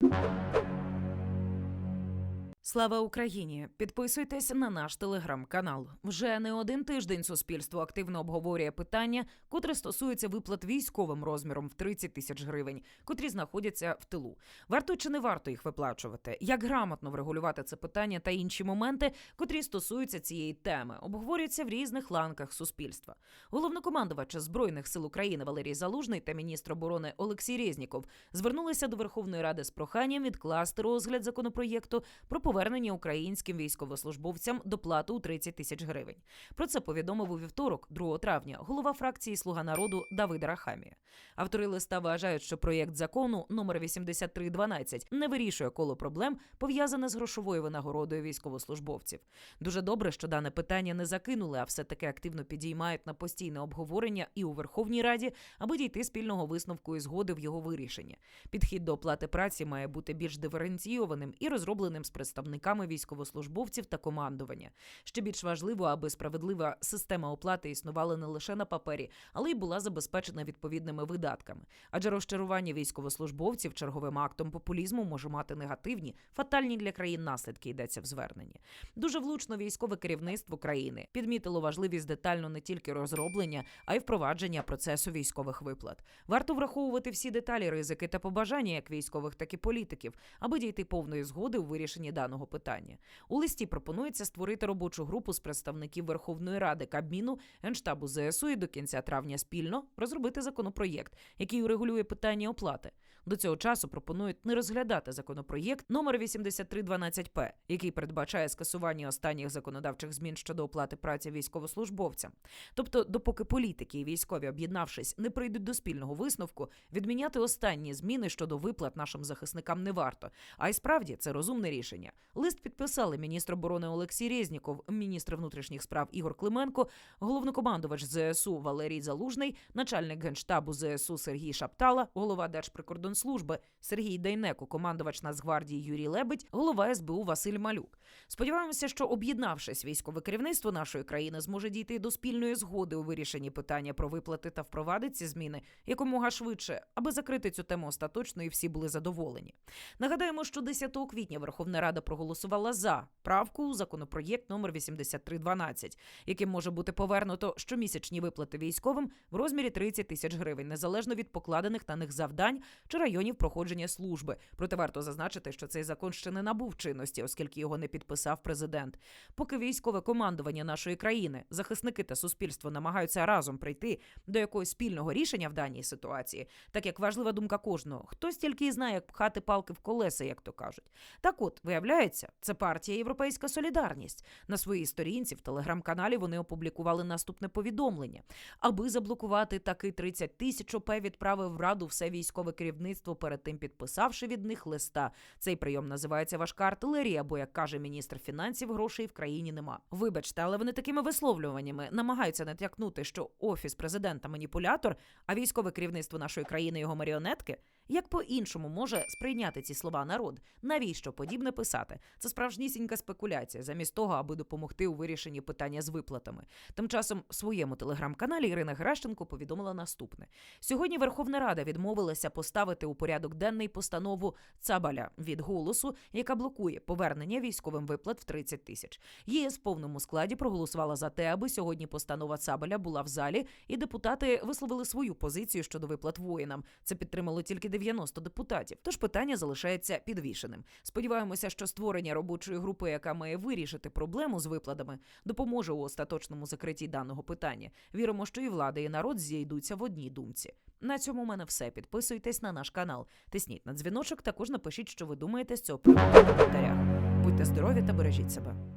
you Слава Україні! Підписуйтесь на наш телеграм-канал. Вже не один тиждень суспільство активно обговорює питання, котре стосується виплат військовим розміром в 30 тисяч гривень, котрі знаходяться в тилу. Варто чи не варто їх виплачувати? Як грамотно врегулювати це питання та інші моменти, котрі стосуються цієї теми, обговорюються в різних ланках суспільства. Головнокомандувач збройних сил України Валерій Залужний та міністр оборони Олексій Резніков звернулися до Верховної Ради з проханням відкласти розгляд законопроєкту про повернення українським військовослужбовцям доплати у 30 тисяч гривень. Про це повідомив у вівторок, 2 травня, голова фракції Слуга народу Давид Рахамія. Автори листа вважають, що проєкт закону номер 8312 не вирішує коло проблем, пов'язане з грошовою винагородою військовослужбовців. Дуже добре, що дане питання не закинули, а все таки активно підіймають на постійне обговорення і у Верховній Раді, аби дійти спільного висновку і згоди в його вирішенні. Підхід до оплати праці має бути більш диференційованим і розробленим з представниками військовослужбовців та командування. Ще більш важливо, аби справедлива система оплати існувала не лише на папері, але й була забезпечена відповідними видатками. Адже розчарування військовослужбовців черговим актом популізму може мати негативні, фатальні для країн наслідки. Йдеться в зверненні. Дуже влучно військове керівництво країни підмітило важливість детально не тільки розроблення, а й впровадження процесу військових виплат. Варто враховувати всі деталі, ризики та побажання як військових, так і політиків, аби дійти повної згоди у вирішенні даного питання. У листі пропонується створити робочу групу з представників Верховної Ради Кабміну, Генштабу ЗСУ і до кінця травня спільно розробити законопроєкт, який урегулює питання оплати. До цього часу пропонують не розглядати законопроєкт номер 8312П, який передбачає скасування останніх законодавчих змін щодо оплати праці військовослужбовцям. Тобто, допоки політики і військові, об'єднавшись, не прийдуть до спільного висновку, відміняти останні зміни щодо виплат нашим захисникам не варто. А й справді це розумне рішення. Лист підписали міністр оборони Олексій Резніков, міністр внутрішніх справ Ігор Клименко, головнокомандувач ЗСУ Валерій Залужний, начальник генштабу ЗСУ Сергій Шаптала, голова Держприкордонслужби Сергій Дейнеко, командувач Нацгвардії Юрій Лебедь, голова СБУ Василь Малюк. Сподіваємося, що об'єднавшись, військове керівництво нашої країни зможе дійти до спільної згоди у вирішенні питання про виплати та впровадить ці зміни якомога швидше, аби закрити цю тему остаточно і всі були задоволені. Нагадаємо, що 10 квітня Верховна Рада проголосувала за правку у законопроєкт номер 8312, яким може бути повернуто щомісячні виплати військовим в розмірі 30 тисяч гривень, незалежно від покладених на них завдань чи районів проходження служби. Проте варто зазначити, що цей закон ще не набув чинності, оскільки його не підписав президент. Поки військове командування нашої країни, захисники та суспільство намагаються разом прийти до якогось спільного рішення в даній ситуації, так як важлива думка кожного, хтось тільки і знає, як пхати палки в колеса, як то кажуть. Так от, виявляється, це партія Європейська Солідарність. На своїй сторінці в телеграм-каналі вони опублікували наступне повідомлення. Аби заблокувати таки 30 тисяч ОП відправив в раду все військове керівництво, перед тим підписавши від них листа. Цей прийом називається важка артилерія, бо, як каже міністр фінансів, грошей в країні нема. Вибачте, але вони такими висловлюваннями намагаються натякнути, що офіс президента маніпулятор, а військове керівництво нашої країни його маріонетки. Як по-іншому може сприйняти ці слова народ? Навіщо подібне писати? Це справжнісінька спекуляція, замість того, аби допомогти у вирішенні питання з виплатами. Тим часом в своєму телеграм-каналі Ірина Геращенко повідомила наступне: сьогодні Верховна Рада відмовилася поставити у порядок денний постанову Цабаля від голосу, яка блокує повернення військовим виплат в 30 тисяч. ЄС в повному складі проголосувала за те, аби сьогодні постанова Цабаля була в залі, і депутати висловили свою позицію щодо виплат воїнам. Це підтримало тільки 90 депутатів. Тож питання залишається підвішеним. Сподіваємося, що створення робочої групи, яка має вирішити проблему з виплатами, допоможе у остаточному закритті даного питання. Віримо, що і влада, і народ зійдуться в одній думці. На цьому у мене все. Підписуйтесь на наш канал. Тисніть на дзвіночок. Також напишіть, що ви думаєте з цього приводу коментарях. Будьте здорові та бережіть себе.